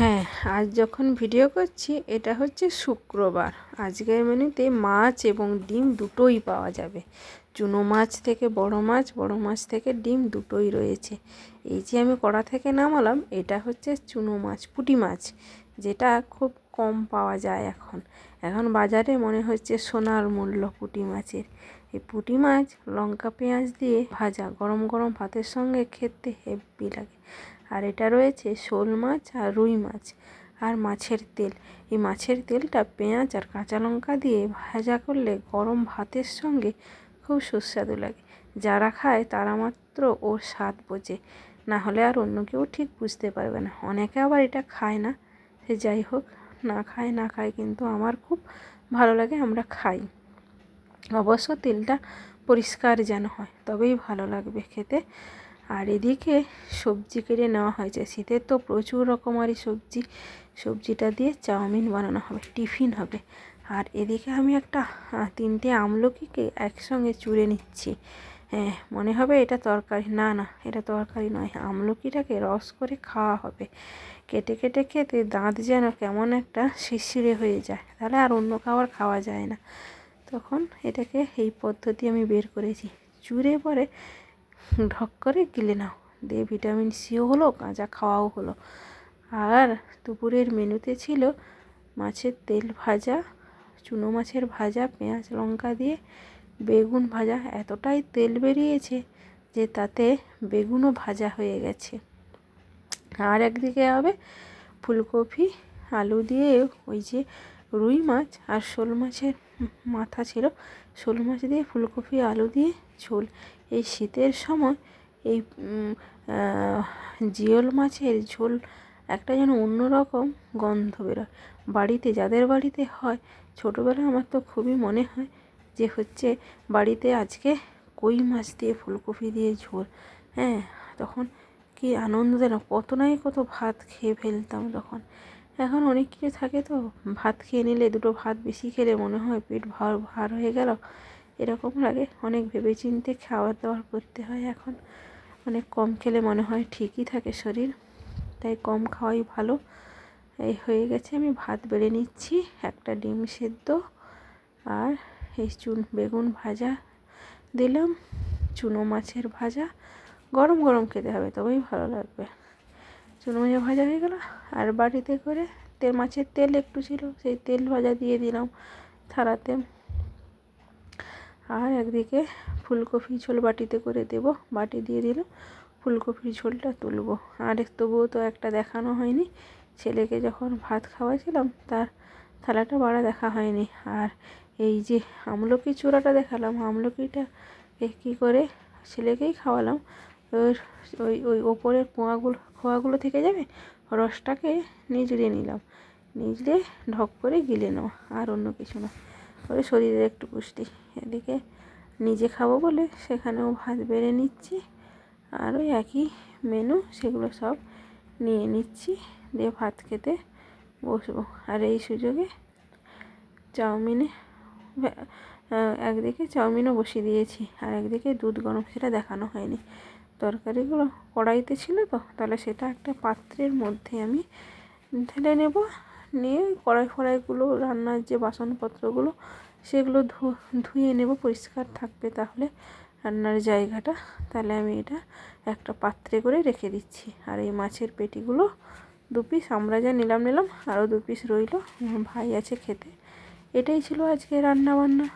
হ্যাঁ আজ যখন ভিডিও করছি, এটা হচ্ছে শুক্রবার। আজকের মেনুতে মাছ এবং ডিম দুটোই পাওয়া যাবে। চুনো মাছ থেকে বড় মাছ বড় মাছ থেকে ডিম দুটোই রয়েছে। এই যে আমি কড়া থেকে নামালাম, এটা হচ্ছে চুনো মাছ, পুঁটি মাছ, যেটা খুব কম পাওয়া যায় এখন। এখন বাজারে মনে হচ্ছে সোনার মূল্য পুঁটি মাছের। এই পুঁটি মাছ লঙ্কা পেঁয়াজ দিয়ে ভাজা, গরম গরম ভাতের সঙ্গে খেতে হেব্বি লাগে। আর এটা রয়েছে শোল মাছ আর রুই মাছ আর মাছের তেল। এই মাছের তেলটা পেঁয়াজ আর কাঁচা লঙ্কা দিয়ে ভাজা করলে গরম ভাতের সঙ্গে খুব সুস্বাদু লাগে। যারা খায় তারা মাত্র ওর স্বাদ বোঝে। না হলে আর অন্য কেউ ঠিক বুঝতে পারবে না। অনেকে আবার এটা খায় না। সে যাই হোক, না খায় না খায় কিন্তু আমার খুব ভালো লাগে, আমরা খাই। অবশ্য তেলটা পরিষ্কার যেন হয়, তবেই ভালো লাগবে খেতে। আর এদিকে সবজি কেটে নেওয়া হয়েছে। শীতের তো প্রচুর রকমারি সবজি। সবজিটা দিয়ে চাউমিন বানানো হবে, টিফিন হবে। আর এদিকে আমি একটা তিনটে আমলকিকে একসঙ্গে চুড়ে নিচ্ছি। হ্যাঁ মনে হবে এটা তরকারি। না না, এটা তরকারি নয়। আমলকিটাকে রস করে খাওয়া হবে। কেটে কেটে খেতে দাঁত যেন কেমন একটা শিরশিরে হয়ে যায়। তাহলে আর অন্য খাবার খাওয়া যায় না। তখন এটাকে এই পদ্ধতি আমি বের করেছি। চুড়ে পরে ঢক করে গিলে নাও। দিয়ে ভিটামিন সিও হলো কাঁচা খাওয়াও হলো। আর দুপুরের মেনুতে ছিল মাছের তেল ভাজা, চুনো মাছের ভাজা, পেঁয়াজ লঙ্কা দিয়ে বেগুন ভাজা। এতটাই তেল বেরিয়েছে যে তাতে বেগুনও ভাজা হয়ে গেছে। আর একদিকে হবে ফুলকপি, আলু দিয়ে ওই যে রুই মাছ আর শোল মাছের মাথা ছিল। শোল মাছ দিয়ে ফুলকপি, আলু দিয়ে ঝোল। এই শীতের সময় এই জিওল মাছের ঝোল একটা যেন অন্যরকম গন্ধ বেরোয়। বাড়িতে, যাদের বাড়িতে হয়, ছোটোবেলায় আমার তো খুবই মনে হয় যে হচ্ছে বাড়িতে আজকে কই মাছ দিয়ে ফুলকপি দিয়ে ঝোল। হ্যাঁ তখন কি আনন্দ যেন, কত নাই কত ভাত খেয়ে ফেলতাম তখন। এখন অনেক কিছু থাকে তো। ভাত খেয়ে নিলে, দুটো ভাত বেশি খেলে মনে হয় পেট ভার ভার হয়ে গেল। এরকম লাগে, অনেক ভেবে চিনতে খাবার দাবার করতে হয় এখন। অনেক কম খেলে মনে হয় ঠিকই থাকে শরীর। তাই কম খাওয়াই ভালো। এই হয়ে গেছে, আমি ভাত বেড়ে নিচ্ছি, একটা ডিম সেদ্ধ আর এই চুন, বেগুন ভাজা দিলাম। চুনো মাছের ভাজা। গরম গরম খেতে হবে, তবেই ভালো লাগবে। চুনো মাছের ভাজা হয়ে গেল। আর বাটিতে করে তেল, মাছের তেল একটু ছিল, সেই তেল ভাজা দিয়ে দিলাম থালাতে। আর একদিকে ফুলকপি ঝোল বাটিতে করে দেব। বাটি দিয়ে দিলাম ফুলকপির ঝোলটা তুলবো। আর তবুও তো একটা দেখানো হয়নি। ছেলেকে যখন ভাত খাওয়াছিলাম তার থালাটা বাড়া দেখা হয়নি। আর এই যে আমলকি চূড়াটা দেখালাম, আমলকিটা কী করে ছেলেকেই খাওয়ালাম। ওই ওই ওপরের কোয়াগুলো খোয়াগুলো থেকে যাবে? রসটাকে নিজড়ে নিলাম। নিজড়ে ঢক করে গিলে নেওয়া আর অন্য কিছু না। ওই শরীরের একটু পুষ্টি। এদিকে নিজে খাব বলে সেখানেও ভাত বেড়ে নিচ্ছি, আর ওই একই মেনু সেগুলো সব নিয়ে নিচ্ছি। দিয়ে ভাত খেতে বসবো। আর এই সুযোগে চাউমিনে একদিকে চাউমিনও বসিয়ে দিয়েছি, আর একদিকে দুধ গরম সেটা দেখানো হয়নি। তরকারিগুলো কড়াইতে ছিল তো, তাহলে সেটা একটা পাত্রের মধ্যে আমি ঢেলে নেব। নিয়ে কড়াই ফড়াইগুলো, রান্নার যে বাসনপত্রগুলো, সেগুলো ধুয়ে নেব, পরিষ্কার থাকবে তাহলে রান্নার জায়গাটা। তাহলে আমি এটা একটা পাত্রে করে রেখে দিচ্ছি। আর এই মাছের পেটিগুলো দু পিস, আমরা যা নিলাম নিলাম, আরও দু পিস রইল। ভাই আছে খেতে। এটাই ছিল আজকে রান্না বান্না